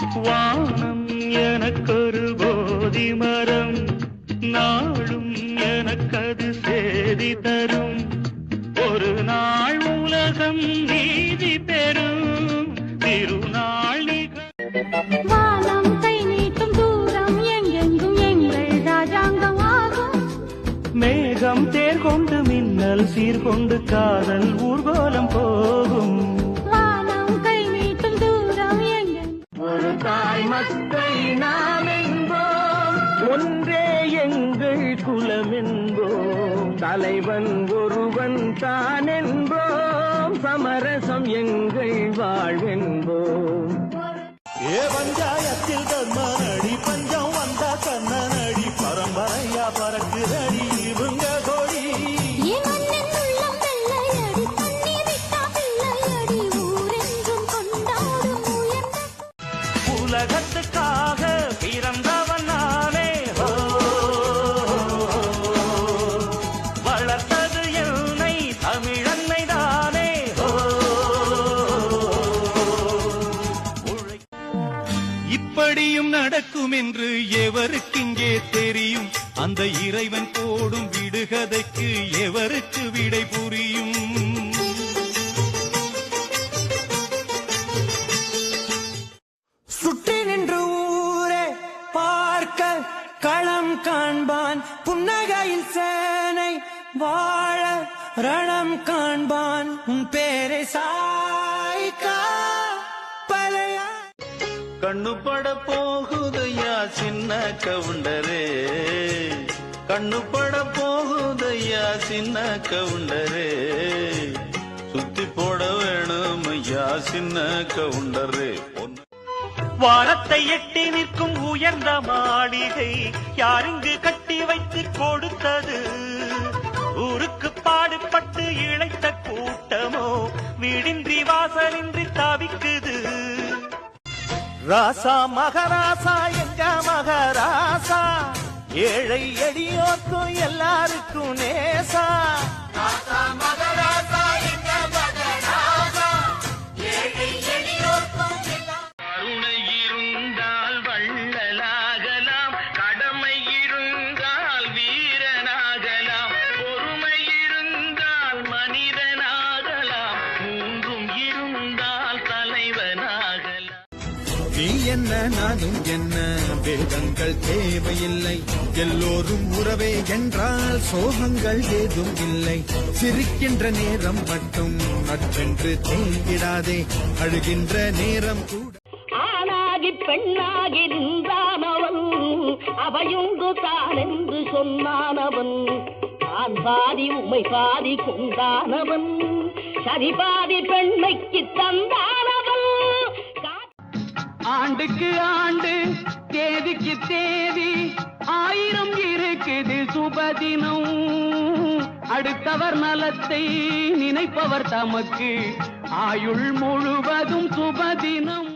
வானம் எனக்கொரு போதி மரம் நாளும் எனக்கது சேதி தரும். ஒரு நாள் உலகம் நீதி பெறும் திருநாள் வானம் கை நீட்டும் தூரம் எங்கெங்கும் எங்கள் ராஜாங்கம் ஆகும் மேகம் தேர் கொண்டு மின்னல் சீர்கொண்டு காதல் எங்கள் குலமென்போம் தலைவன் ஒருவன் தான் என்போம் சமரசம் எங்கள் வாழ்வென்போம் ஏ பஞ்சாயத்தில் கர்மனடி நடக்கும் என்று எவருக்கிங்கே தெரியும். அந்த இறைவன் போடும் விடுகதைக்கு எவருக்கு விடை புரியும்? சுற்றி நின்று ஊரே பார்க்க களம் காண்பான். புன்னகையில் சேனை வாழ ரணம் காண்பான். உன் பேரை சா கண்ணு பட போகுதையா சின்ன கவுண்டரே. கண்ணு பட போகுதையா சின்ன கவுண்டரே. சுத்தி போட வேணும் ஐயா சின்ன கவுண்டரே. வாரத்தை எட்டி நிற்கும் உயர்ந்த மாளிகை யாருங்கு கட்டி வைத்து கொடுத்தது? ஊருக்கு பாடுபட்டு இழைத்த கூட்டமோ வீடின்றி வாசலின்றி தவிக்குது. ராசா மகராசா எங்க மகராசா? ஏழை எடியோக்கும் எல்லாருக்கும் நேசா. ராசா கருணை என்ன நானும் என்ன? வேதங்கள் தேவையில்லை. எல்லோரும் உறவே என்றால் சோகங்கள் ஏதும் இல்லை. சிரிக்கின்ற நேரம் மட்டும் நற்றென்று தேங்கிடாதே. அழுகின்ற நேரம் கூட. ஆணாகி பெண்ணாகி நின்றானவன் அவையுண்டு தான் என்று சொன்னானவன் நான் பாதி உமை பாதி கொண்டானவன் சரி பாதி பெண்மைக்கு தந்தான் ஆண்டுக்கு ஆண்டு தேதிக்கு தேதி ஆயிரம் இருக்குது சுபதினம். அடுத்தவர் நலத்தை நினைப்பவர் தமக்கு ஆயுள் முழுவதும் சுபதினம்.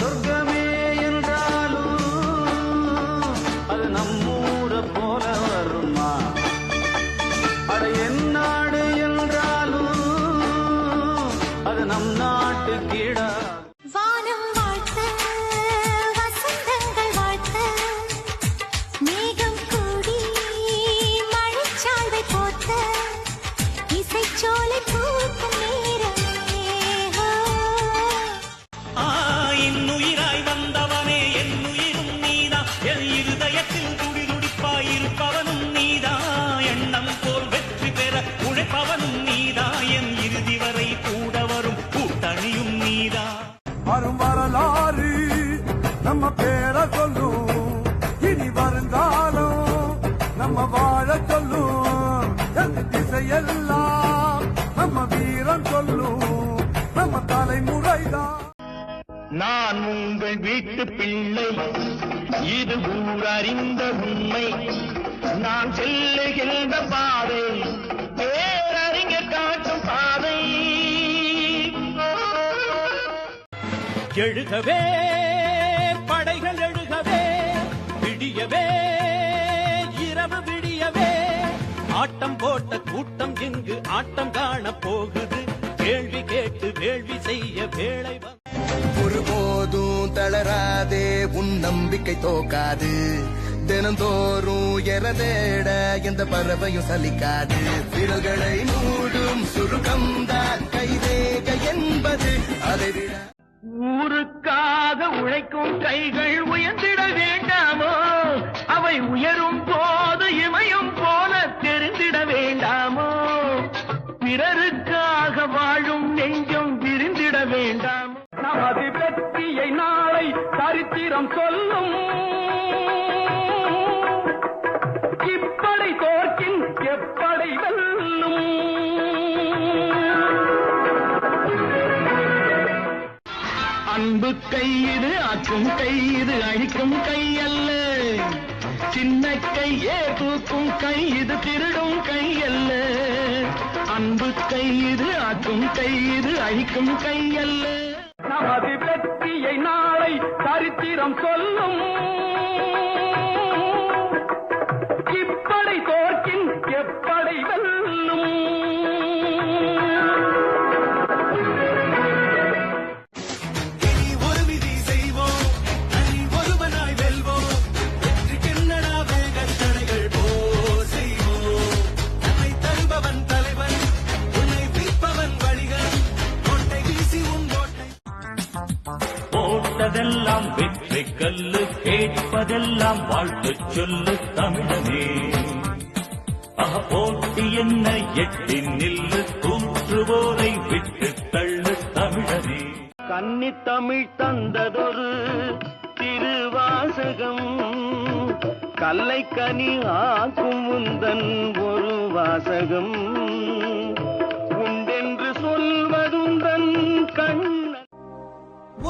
சொர்க்கமே என்றாலும் அது நம்மூர போல வருமா? அட என் நாடு என்றாலும் அது நம் நாட்டு கீழா வானம் நம்ம வாழ சொல்லும். எந்த திசையெல்லாம் நம்ம வீரம் சொல்லும். நம்ம தலைமுறைதான். நான் உங்கள் வீட்டு பிள்ளை. இது ஊரறிந்த உண்மை. நான் செல்லுகின்ற பாதை. பேரறிஞர் காட்டும் பாதை. எழுகவே படைகள் எழுகவே விடியவே ஆட்டம் போட்ட கூட்டம் இங்கு ஆட்டம் காண போகுது. கேள்வி கேட்டு வேள்வி செய்ய வேளை ஒருபோதும் உன் நம்பிக்கை தோக்காது. தினந்தோறும் எர தேட எந்த பறவையும் சலிக்காது. விரல்களை மூடும் சுருக்கம்தான் கைரேக என்பது. அதை விட ஊருக்காக உழைக்கும் கைகள் உயர்ந்திட வேண்டாமோ? அவை உயரும் பிறருக்காக வாழும் நெஞ்சம் விரிந்திட வேண்டாம். நமது வெற்றியை நாளை சரித்திரம் சொல்லும். இப்படை தோற்கின் எப்படை வெல்லும். அன்பு கையிடு ஆக்கும் கையிடு அழிக்கும் கையல்ல. சின்ன கையே தூக்கும் கை இது திருடும் கை அல்ல. அன்பு கையிது ஆக்கும் கையிது அழிக்கும் கை அல்ல. நமது வெற்றியை நாளை சரித்திரம் சொல்லும். கேட்பதெல்லாம் வாழ்த்து சொல்லு தமிழனே. அக போட்டி என்ன? எட்டி நில்லு தூற்றுவோரை விட்டு தள்ளு தமிழனே. கன்னி தமிழ் தந்ததொரு திருவாசகம் கல்லை கனி ஆக்கும் உந்தன் ஒரு வாசகம்.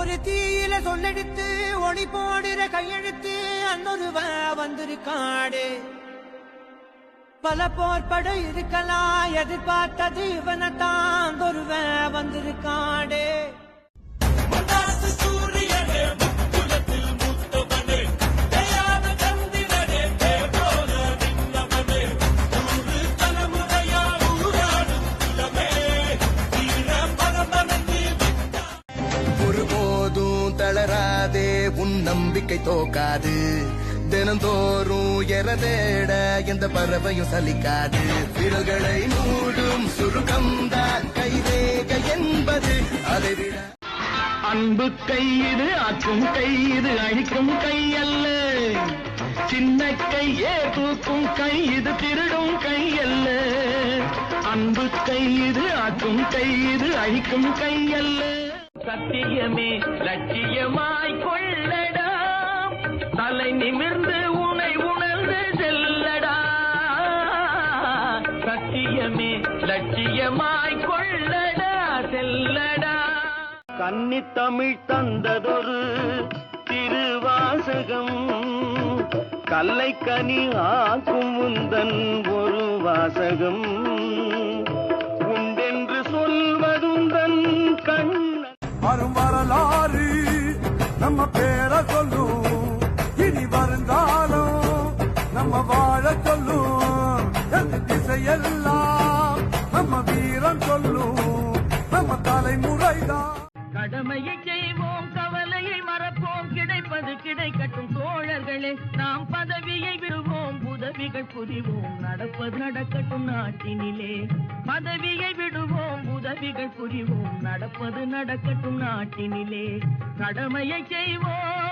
ஒரு தீயில சொல்லெடுத்து ஒளி போடுற கையெழுத்து அன்னொருவ வந்திருக்காடு. பல போர்பட இருக்கலாம் எதிர்பார்த்தது இவனத்தான் ஒருவன் வந்திருக்காடு. உன் நம்பிக்கை தோக்காது. தினந்தோறும் எற தேட எந்த பறவையும் சலிக்காது. விரல்களை மூடும் சுருக்கம்தான் கைதேக என்பது. அதை விட அன்பு கையிது ஆக்கும் கையிது அழிக்கும் கை அல்ல சின்ன கையே தூக்கும் கை இது திருடும் கை அல்ல அன்பு கையிது ஆக்கும் கையிது அழிக்கும் கை அல்ல சத்தியமே லட்சியமாய் கொள்ளடா. தலை நிமிர்ந்து உனை உணர்ந்து செல்லடா. சத்தியமே லட்சியமாய் கொள்ளடா செல்லடா. கன்னி தமிழ் தந்ததொரு திருவாசகம். கல்லை கனி ஆக்கும் உந்தன் ஒரு வாசகம். வரும் வரலாறு நம்ம பேரை சொல்லும். இனி வருந்தாலும் நம்ம வாழ சொல்லும். எந்த திசையெல்லாம் நம்ம வீரம் சொல்லும். நம்ம தலைமுறைதான். கடமையை நாங்கள் புரிவோம். நடப்பது நடக்கட்டும் நாட்டினிலே. பதவியை விடுவோம் உதவிகள் புரிவோம். நடப்பது நடக்கட்டும் நாட்டினிலே. கடமையை செய்வோம்.